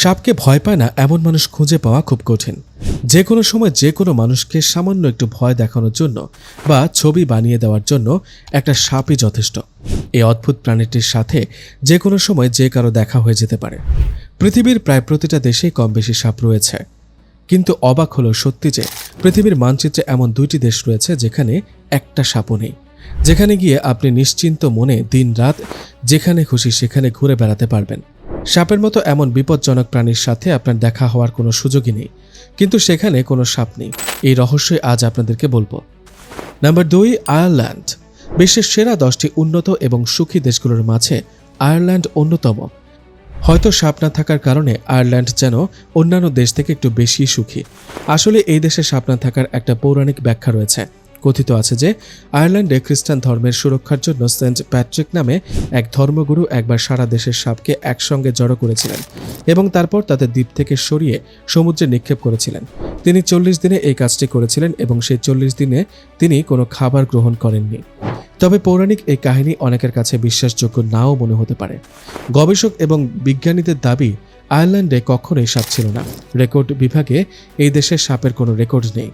সাপকে ভয় পায় না এমন মানুষ খুঁজে পাওয়া খুব কঠিন। যে কোনো সময় যে কোনো মানুষকে সামান্য একটু ভয় দেখানোর জন্য বা ছবি বানিয়ে দেওয়ার জন্য একটা সাপই যথেষ্ট। এই অদ্ভুত প্রাণীটির সাথে যে কোনো সময় যে কারও দেখা হয়ে যেতে পারে। পৃথিবীর প্রায় প্রতিটা দেশেই কম বেশি সাপ রয়েছে। কিন্তু অবাক হলো সত্যি যে পৃথিবীর মানচিত্রে এমন দুইটি দেশ রয়েছে যেখানে একটা সাপও নেই। যেখানে গিয়ে আপনি নিশ্চিন্ত মনে দিন রাত যেখানে খুশি সেখানে ঘুরে বেড়াতে পারবেন। সাপের মতো এমন বিপজ্জনক প্রাণীর সাথে আপনার দেখা হওয়ার কোনো সুযোগই নেই। কিন্তু সেখানে কোনো সাপ নেই। এই রহস্যই আজ আপনাদেরকে বলব। নাম্বার দুই, আয়ারল্যান্ড। বিশ্বের সেরা দশটি উন্নত এবং সুখী দেশগুলোর মাঝে আয়ারল্যান্ড অন্যতম। হয়তো সাপ না থাকার কারণে আয়ারল্যান্ড যেন অন্যান্য দেশ থেকে একটু বেশি সুখী। আসলে এই দেশে সাপ না থাকার একটা পৌরাণিক ব্যাখ্যা রয়েছে। কথিত আছে যে, আয়ারল্যান্ডে খ্রিস্টান ধর্মের সুরক্ষার জন্য সেন্ট প্যাট্রিক নামে এক ধর্মগুরু একবার সারা দেশের সাপকে একসঙ্গে জড়ো করেছিলেন এবং তারপর তাদের দ্বীপ থেকে সরিয়ে সমুদ্রে নিক্ষেপ করেছিলেন। তিনি চল্লিশ দিনে এই কাজটি করেছিলেন এবং সেই চল্লিশ দিনে তিনি কোনো খাবার গ্রহণ করেননি। তবে পৌরাণিক এই কাহিনী অনেকের কাছে বিশ্বাসযোগ্য নাও মনে হতে পারে। গবেষক এবং বিজ্ঞানীদের দাবি, আয়ারল্যান্ডে কখনোই সাপ ছিল না। রেকর্ড বিভাগে এই দেশের সাপের কোনো রেকর্ড নেই।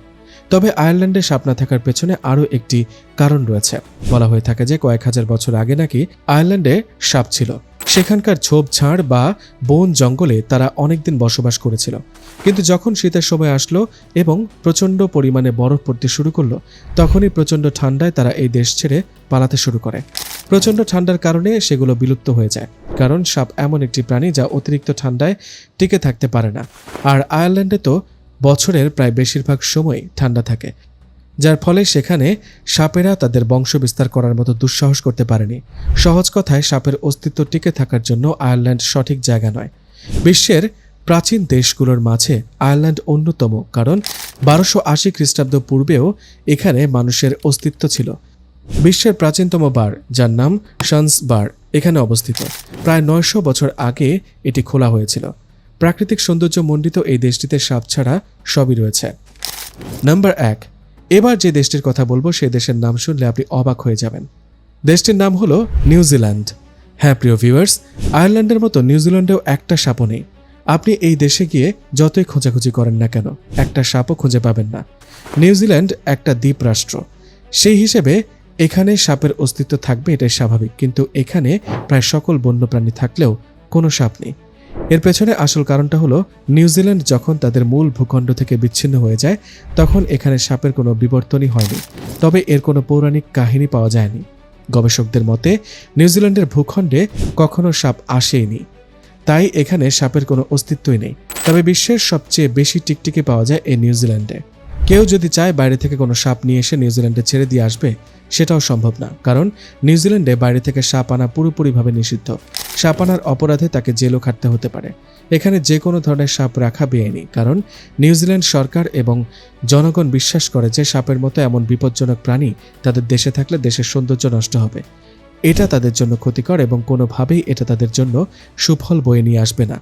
তবে আয়ারল্যান্ডে সাপ না থাকার পেছনে আরও একটি কারণ রয়েছে। বলা হয়ে থাকে যে কয়েক হাজার বছর আগে নাকি আয়ারল্যান্ডে সাপ ছিল। সেখানকার ঝোপঝাড় বা বন জঙ্গলে তারা অনেকদিন বসবাস করেছিল। কিন্তু যখন শীতের সময় আসলো এবং প্রচণ্ড পরিমাণে বরফ পড়তে শুরু করল, তখনই প্রচণ্ড ঠান্ডায় তারা এই দেশ ছেড়ে পালাতে শুরু করে। প্রচণ্ড ঠান্ডার কারণে সেগুলো বিলুপ্ত হয়ে যায়, কারণ সাপ এমন একটি প্রাণী যা অতিরিক্ত ঠান্ডায় টিকে থাকতে পারে না। আর আয়ারল্যান্ডে তো বছরের প্রায় বেশিরভাগ সময় ঠান্ডা থাকে, যার ফলে সেখানে সাপেরা তাদের বংশ বিস্তার করার মতো দুঃসাহস করতে পারেনি। সহজ কথায়, সাপের অস্তিত্ব টিকে থাকার জন্য আয়ারল্যান্ড সঠিক জায়গা নয়। বিশ্বের প্রাচীন দেশগুলোর মাঝে আয়ারল্যান্ড অন্যতম, কারণ বারোশো আশি খ্রিস্টাব্দ পূর্বেও এখানে মানুষের অস্তিত্ব ছিল। বিশ্বের প্রাচীনতম বার, যার নাম শান্স বার, এখানে অবস্থিত। প্রায় নয়শো বছর আগে এটি খোলা হয়েছিল। প্রাকৃতিক সৌন্দর্য মণ্ডিত এই দেশটিতে সাপ ছাড়া সবই রয়েছে। নাম্বার এক, এবার যে দেশটির কথা বলব, সেই দেশের নাম শুনলে আপনি অবাক হয়ে যাবেন। দেশটির নাম হলো নিউজিল্যান্ড হ্যাঁ প্রিয় ভিউয়ার্স, আয়ারল্যান্ডের মতো নিউজিল্যান্ডেও একটা সাপও নেই। আপনি এই দেশে গিয়ে যতই খোঁজাখুঁজি করেন না কেন, একটা সাপও খুঁজে পাবেন না। নিউজিল্যান্ড একটা দ্বীপ রাষ্ট্র। সেই হিসেবে এখানে সাপের অস্তিত্ব থাকবে, এটাই স্বাভাবিক। কিন্তু এখানে প্রায় সকল বন্যপ্রাণী থাকলেও কোনো সাপ নেই। এর পেছনে আসল কারণটা হলো নিউজিল্যান্ড যখন তাদের মূল ভূখণ্ড থেকে বিচ্ছিন্ন হয়ে যায়, তখন এখানে সাপের কোনো বিবর্তনই হয়নি। তবে এর কোনো পৌরাণিক কাহিনী পাওয়া যায়নি। গবেষকদের মতে নিউজিল্যান্ডের ভূখণ্ডে কখনো সাপ আসেইনি। তাই এখানে সাপের কোনো অস্তিত্বই নেই। তবে বিশ্বের সবচেয়ে বেশি টিকটিকি পাওয়া যায় এই নিউজিল্যান্ডে কেউ যদি চায় বাইরে থেকে কোনো সাপ নিয়ে এসে নিউজিল্যান্ডে ছেড়ে দিয়ে আসবে, সেটাও সম্ভব না, কারণ নিউজিল্যান্ডে বাইরে থেকে সাপ আনা পুরোপুরিভাবে নিষিদ্ধ। সাপ আনার অপরাধে তাকে জেলও খাটতে হতে পারে। এখানে যে কোনো ধরনের সাপ রাখা বেআইনি কারণ নিউজিল্যান্ড সরকার এবং জনগণ বিশ্বাস করে যে সাপের মতো এমন বিপজ্জনক প্রাণী তাদের দেশে থাকলে দেশের সৌন্দর্য নষ্ট হবে। এটা তাদের জন্য ক্ষতিকর এবং কোনোভাবেই এটা তাদের জন্য সুফল বয়ে নিয়ে আসবে না,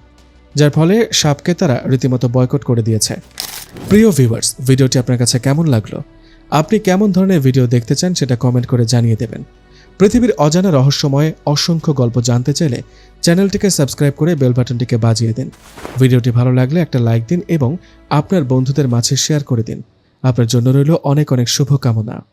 যার ফলে সাপকে তারা রীতিমতো বয়কট করে দিয়েছে। প্রিয় ভিউয়ার্স ভিডিওটি আপনার কাছে কেমন লাগল? আপনি কেমন ধরনের ভিডিও দেখতে চান সেটা কমেন্ট করে জানিয়ে দেবেন। পৃথিবীর অজানা রহস্যময়ে, অসংখ্য গল্প জানতে চাইলে চ্যানেলটিকে সাবস্ক্রাইব করে বেল বাটনটিকে বাজিয়ে দিন। ভিডিওটি ভালো লাগলে একটা লাইক দিন এবং আপনার বন্ধুদের মাঝে শেয়ার করে দিন। আপনার জন্য রইল অনেক অনেক শুভকামনা।